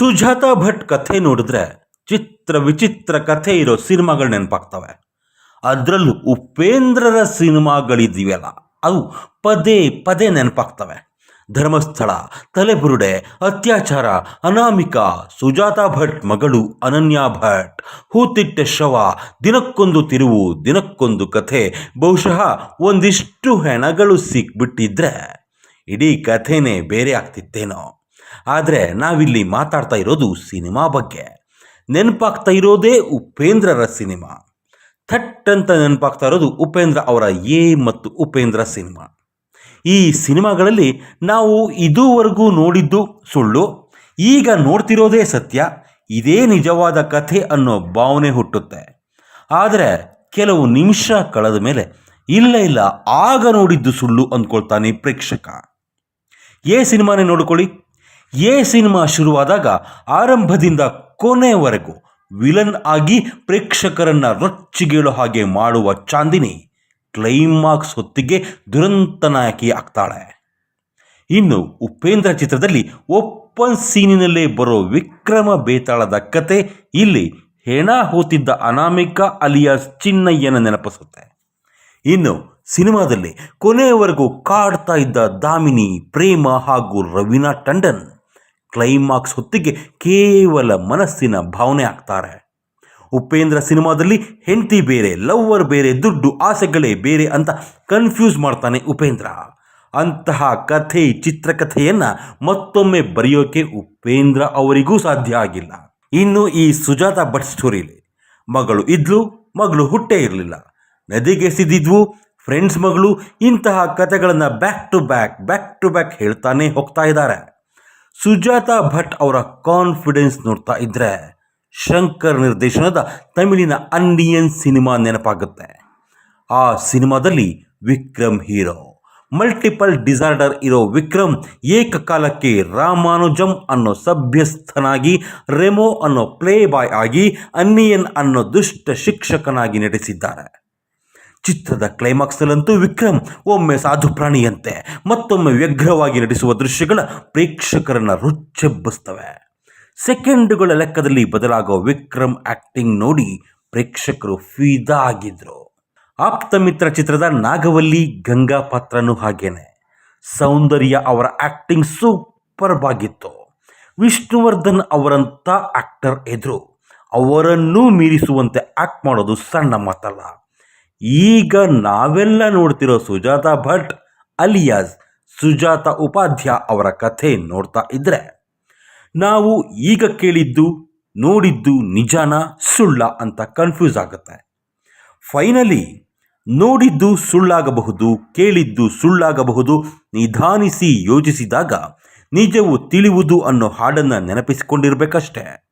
ಸುಜಾತ ಭಟ್ ಕಥೆ ನೋಡಿದ್ರೆ ಚಿತ್ರ ವಿಚಿತ್ರ ಕಥೆ ಇರೋ ಸಿನಿಮಾಗಳು ನೆನಪಾಗ್ತವೆ. ಅದರಲ್ಲೂ ಉಪೇಂದ್ರರ ಸಿನಿಮಾಗಳಿದ್ದೀವಲ್ಲ. ಅವು ಪದೇ ಪದೇ ನೆನಪಾಗ್ತವೆ. ಧರ್ಮಸ್ಥಳ, ತಲೆಬುರುಡೆ, ಅತ್ಯಾಚಾರ, ಅನಾಮಿಕಾ, ಸುಜಾತ ಭಟ್ ಮಗಳು ಅನನ್ಯಾ ಭಟ್, ಹೂತಿಟ್ಟ ಶವ, ದಿನಕ್ಕೊಂದು ತಿರುವು, ದಿನಕ್ಕೊಂದು ಕಥೆ, ಬಹುಶಃ ಒಂದಿಷ್ಟು ಹೆಣಗಳು ಸಿಕ್ಬಿಟ್ಟಿದ್ರೆ ಇಡೀ ಕಥೆನೇ ಬೇರೆ ಆಗ್ತಿತ್ತೇನೋ. ಆದರೆ ನಾವಿಲ್ಲಿ ಮಾತಾಡ್ತಾ ಇರೋದು ಸಿನಿಮಾ ಬಗ್ಗೆ. ನೆನಪಾಗ್ತಾ ಇರೋದೇ ಉಪೇಂದ್ರರ ಸಿನಿಮಾ. ಥಟ್ ಅಂತ ನೆನಪಾಗ್ತಾ ಇರೋದು ಉಪೇಂದ್ರ ಅವರ ಎ ಮತ್ತು ಉಪೇಂದ್ರ ಸಿನಿಮಾ. ಈ ಸಿನಿಮಾಗಳಲ್ಲಿ ನಾವು ಇದುವರೆಗೂ ನೋಡಿದ್ದು ಸುಳ್ಳು, ಈಗ ನೋಡ್ತಿರೋದೇ ಸತ್ಯ, ಇದೇ ನಿಜವಾದ ಕಥೆ ಅನ್ನೋ ಭಾವನೆ ಹುಟ್ಟುತ್ತೆ. ಆದರೆ ಕೆಲವು ನಿಮಿಷ ಕಳೆದ ಮೇಲೆ ಇಲ್ಲ ಇಲ್ಲ, ಆಗ ನೋಡಿದ್ದು ಸುಳ್ಳು ಅಂದ್ಕೊಳ್ತಾನೆ ಪ್ರೇಕ್ಷಕ. ಏ ಸಿನಿಮಾನೇ ನೋಡಿಕೊಳ್ಳಿ ಎ ಸಿನಿಮಾ ಶುರುವಾದಾಗ ಆರಂಭದಿಂದ ಕೊನೆಯವರೆಗೂ ವಿಲನ್ ಆಗಿ ಪ್ರೇಕ್ಷಕರನ್ನ ರೊಚ್ಚಿಗೇಳೋ ಹಾಗೆ ಮಾಡುವ ಚಾಂದಿನಿ ಕ್ಲೈಮಾಕ್ಸ್ ಹೊತ್ತಿಗೆ ದುರಂತ ನಾಯಕಿ ಆಗ್ತಾಳೆ. ಇನ್ನು ಉಪೇಂದ್ರ ಚಿತ್ರದಲ್ಲಿ ಓಪನ್ ಸೀನಿನಲ್ಲೇ ಬರೋ ವಿಕ್ರಮ ಬೇತಾಳದ ಕತೆ ಇಲ್ಲಿ ಹೆಣ ಹೋತಿದ್ದ ಅನಾಮಿಕಾ ಅಲಿಯಾಸ್ ಚಿನ್ನಯ್ಯನ ನೆನಪಿಸುತ್ತೆ. ಇನ್ನು ಸಿನಿಮಾದಲ್ಲಿ ಕೊನೆಯವರೆಗೂ ಕಾಡ್ತಾ ಇದ್ದ ದಾಮಿನಿ, ಪ್ರೇಮ ಹಾಗೂ ರವೀನಾ ಟಂಡನ್ ಕ್ಲೈಮಾಕ್ಸ್ ಹೊತ್ತಿಗೆ ಕೇವಲ ಮನಸ್ಸಿನ ಭಾವನೆ ಆಗ್ತಾರೆ. ಉಪೇಂದ್ರ ಸಿನಿಮಾದಲ್ಲಿ ಹೆಂಡತಿ ಬೇರೆ, ಲವ್ವರ್ ಬೇರೆ, ದುಡ್ಡು, ಆಸೆಗಳೇ ಬೇರೆ ಅಂತ ಕನ್ಫ್ಯೂಸ್ ಮಾಡ್ತಾನೆ ಉಪೇಂದ್ರ. ಅಂತಹ ಕಥೆ, ಚಿತ್ರಕಥೆಯನ್ನು ಮತ್ತೊಮ್ಮೆ ಬರೆಯೋಕೆ ಉಪೇಂದ್ರ ಅವರಿಗೂ ಸಾಧ್ಯ ಆಗಿಲ್ಲ. ಇನ್ನು ಈ ಸುಜಾತ ಭಟ್ ಸ್ಟೋರಿಲಿ. ಮಗಳು ಇದ್ಲು, ಮಗಳು ಹುಟ್ಟೇ ಇರಲಿಲ್ಲ. ನದಿಗೆ ಸಿದ್ದಿದ್ವು ಫ್ರೆಂಡ್ಸ್ ಮಗಳು ಇಂತಹ ಕಥೆಗಳನ್ನು back to back back to back ಹೇಳ್ತಾನೆ ಹೋಗ್ತಾ ಇದ್ದಾರೆ. ಸುಜಾತ ಭಟ್ ಅವರ ಕಾನ್ಫಿಡೆನ್ಸ್ ನೋಡ್ತಾ ಇದ್ರೆ ಶಂಕರ್ ನಿರ್ದೇಶನದ ತಮಿಳಿನ ಅಂಡಿಯನ್ ಸಿನಿಮಾ ನೆನಪಾಗುತ್ತೆ. ಆ ಸಿನಿಮಾದಲ್ಲಿ ವಿಕ್ರಮ್ ಹೀರೋ ಮಲ್ಟಿಪಲ್ ಡಿಸಾರ್ಡರ್ ಇರೋ ವಿಕ್ರಮ್ ಏಕಕಾಲಕ್ಕೆ ರಾಮಾನುಜಂ ಅನ್ನೋ ಸಭ್ಯಸ್ಥನಾಗಿ, ರೆಮೋ ಅನ್ನೋ ಪ್ಲೇ ಬಾಯ್ ಆಗಿ ಅನ್ನಿಯನ್ ಅನ್ನೋ ದುಷ್ಟ ಶಿಕ್ಷಕನಾಗಿ ನಟಿಸಿದ್ದಾರೆ. ಚಿತ್ರದ ಕ್ಲೈಮ್ಯಾಕ್ಸ್ನಲ್ಲಂತೂ ವಿಕ್ರಮ್ ಒಮ್ಮೆ ಸಾಧು ಪ್ರಾಣಿಯಂತೆ ಮತ್ತೊಮ್ಮೆ ವ್ಯಗ್ರವಾಗಿ ನಟಿಸುವ ದೃಶ್ಯಗಳ ಪ್ರೇಕ್ಷಕರನ್ನ ರುಚ್ಚೆಬ್ಬಿಸ್ತವೆ. ಸೆಕೆಂಡುಗಳ ಲೆಕ್ಕದಲ್ಲಿ ಬದಲಾಗುವ ವಿಕ್ರಮ್ ಆಕ್ಟಿಂಗ್ ನೋಡಿ ಪ್ರೇಕ್ಷಕರು ಫೀದಾ ಆಗಿದ್ರು. ಆಪ್ತ ಮಿತ್ರ ಚಿತ್ರದ ನಾಗವಲ್ಲಿ ಗಂಗಾ ಪಾತ್ರನೂ ಹಾಗೇನೆ. ಸೌಂದರ್ಯ ಅವರ ಆಕ್ಟಿಂಗ್ ಸೂಪರ್ಬ್ ಆಗಿತ್ತು ವಿಷ್ಣುವರ್ಧನ್ ಅವರಂಥ ಆಕ್ಟರ್ ಎದುರು. ಅವರನ್ನೂ ಮೀರಿಸುವಂತೆ ಆಕ್ಟ್ ಮಾಡೋದು ಸಣ್ಣ ಮಾತಲ್ಲ. ಈಗ ನಾವೆಲ್ಲ ನೋಡ್ತಿರೋ ಸುಜಾತ ಭಟ್ ಅಲಿಯಾಸ್ ಸುಜಾತ ಉಪಾಧ್ಯ ಅವರ ಕಥೆ ನೋಡ್ತಾ ಇದ್ರೆ, ನಾವು ಈಗ ಕೇಳಿದ್ದು, ನೋಡಿದ್ದು ನಿಜಾನ, ಸುಳ್ಳ ಅಂತ ಕನ್ಫ್ಯೂಸ್ ಆಗುತ್ತೆ. ಫೈನಲಿ ನೋಡಿದ್ದು ಸುಳ್ಳಾಗಬಹುದು, ಕೇಳಿದ್ದು ಸುಳ್ಳಾಗಬಹುದು, ನಿಧಾನಿಸಿ ಯೋಚಿಸಿದಾಗ ನಿಜವು ತಿಳಿಯುವುದು ಅನ್ನೋ ಹಾಡನ್ನು ನೆನಪಿಸಿಕೊಂಡಿರ್ಬೇಕಷ್ಟೇ.